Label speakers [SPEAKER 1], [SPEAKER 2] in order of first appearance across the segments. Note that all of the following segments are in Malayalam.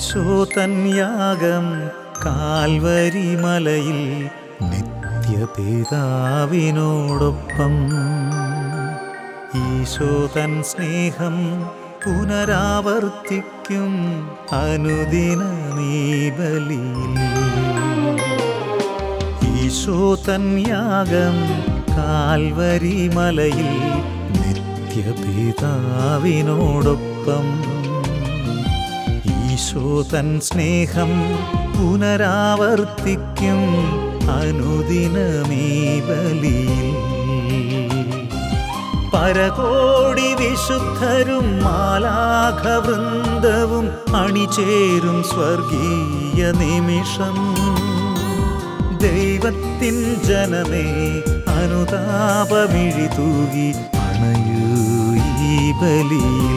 [SPEAKER 1] ഈശോ യാഗം കാൽവരി മലയിൽ നിത്യപിതാവിനോടൊപ്പം. ഈശോ തൻ സ്നേഹം പുനരാവർത്തിക്കും അനുദിന നീ ബലിയിൽ ഈശോ തൻ യാഗം കാൽവരി മലയിൽ നിത്യപിതാവിനോടൊപ്പം. ഈശോ തൻ സ്നേഹം പുനരാവർത്തിക്കും. അനുദിനമീ ബലിയിൽ പരകോടി വിശുദ്ധരും മാലാഘവൃന്ദവും അണിചേരും സ്വർഗീയ നിമിഷം. ദൈവത്തിൻ ജനമേ അനുതാപമിഴി തൂകി അണയൂ ഈ ബലിയിൽ.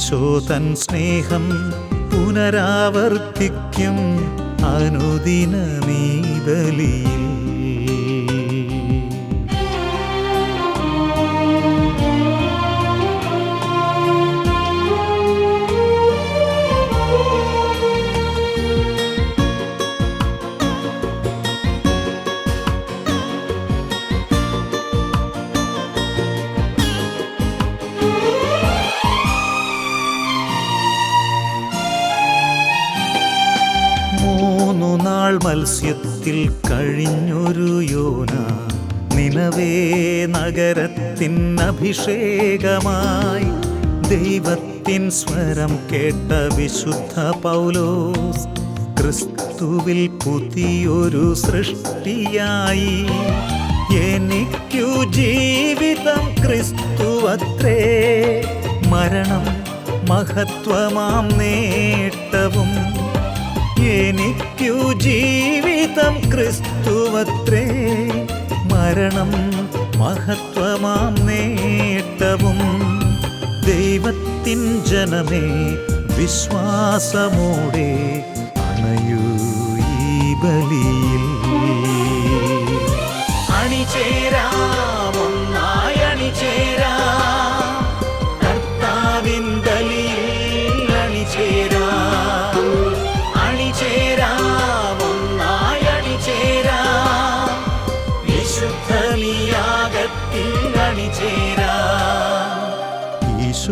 [SPEAKER 1] ഈശോ തൻ സ്നേഹം പുനരാവർത്തിക്കും. അനുദിന ബലിയിൽ മത്സ്യത്തിൽ കഴിഞ്ഞൊരു യോന. നിലവേ നഗരത്തിൻ അഭിഷേകമായി. ദൈവത്തിൻ സ്വരം കേട്ട വിശുദ്ധ പൗലോസ് ക്രിസ്തുവിൽ പുതിയൊരു സൃഷ്ടിയായി. എനിക്കു ജീവിതം ക്രിസ്തുവത്രേ. മരണം മഹത്വമാം നേട്ടവും എനിക്കു ജീവിതം ക്രിസ്തുവത്രേ മരണം മഹത്വമാം നേട്ടവും. ദൈവത്തിൻ ജനമേ വിശ്വാസമോടെ അണയൂ ഈ ബലിയിൽ. അണിചേരാം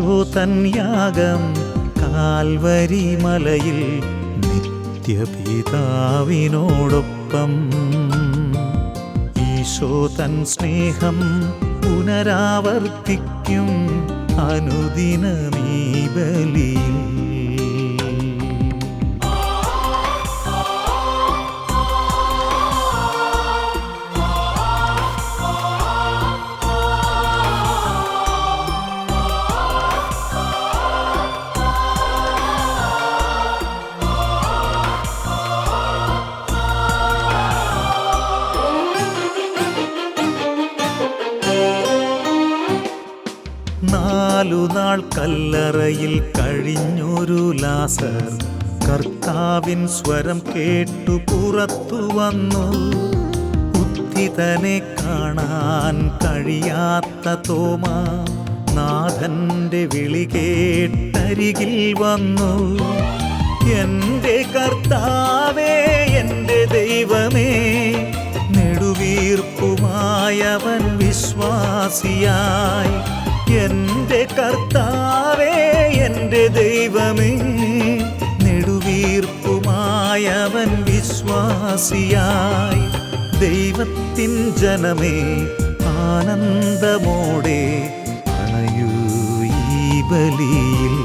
[SPEAKER 1] തൻ യാഗം കാൽവരി മലയിൽ നിത്യപിതാവിനോടൊപ്പം. ഈശോ തൻ സ്നേഹം പുനരാവർത്തിക്കും അനുദിനീ ബലിയിൽ കല്ലറയിൽ കഴിഞ്ഞൊരു ലാസർ കർത്താവിൻ സ്വരം കേട്ടു പുറത്തു വന്നു. ഉദ്ധിതനെ കാണാൻ കഴിയാത്ത തോമ നാഥന്റെ വിളി കേട്ടരികിൽ വന്നു. എന്റെ കർത്താവേ എന്റെ ദൈവമേ നെടുവീർപ്പുമായവൻ വിശ്വാസിയായി. എന്റെ കർത്താവേ എന്റെ ദൈവമേ നെടുവീർപ്പുമായവൻ വിശ്വാസിയായി. ദൈവത്തിൻ ജനമേ ആനന്ദമോടെ അണയൂ ഈ ബലിയിൽ.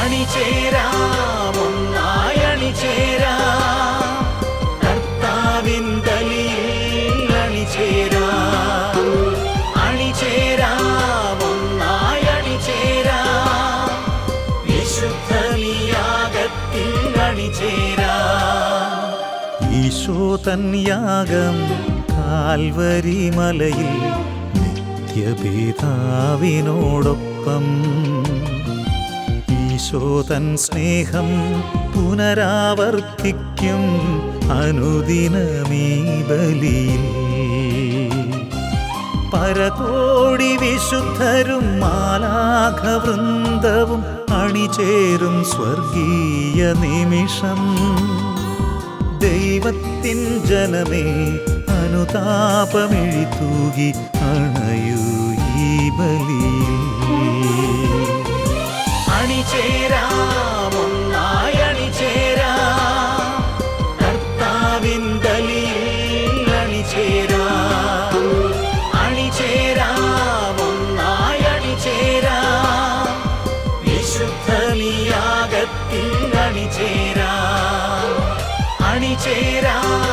[SPEAKER 1] അണിചേരാം അണിചേരാ ഈശോ തൻ യാഗം കാൽവരി മലയിൽ നിത്യപിതാവിനോടൊപ്പം. ഈശോ തൻ സ്നേഹം പുനരാവർത്തിക്കും അനുദിനമീ ബലിയിൽ പരകോടി വിശുദ്ധരും മാലാഘവൃന്ദവും അണിചേരും സ്വർഗീയ നിമിഷം. ദൈവത്തിൻ ജനമേ അനുതാപമെഴി തൂകി അണയൂ ഈ ബലി അണിചേരാം അണിചേരാം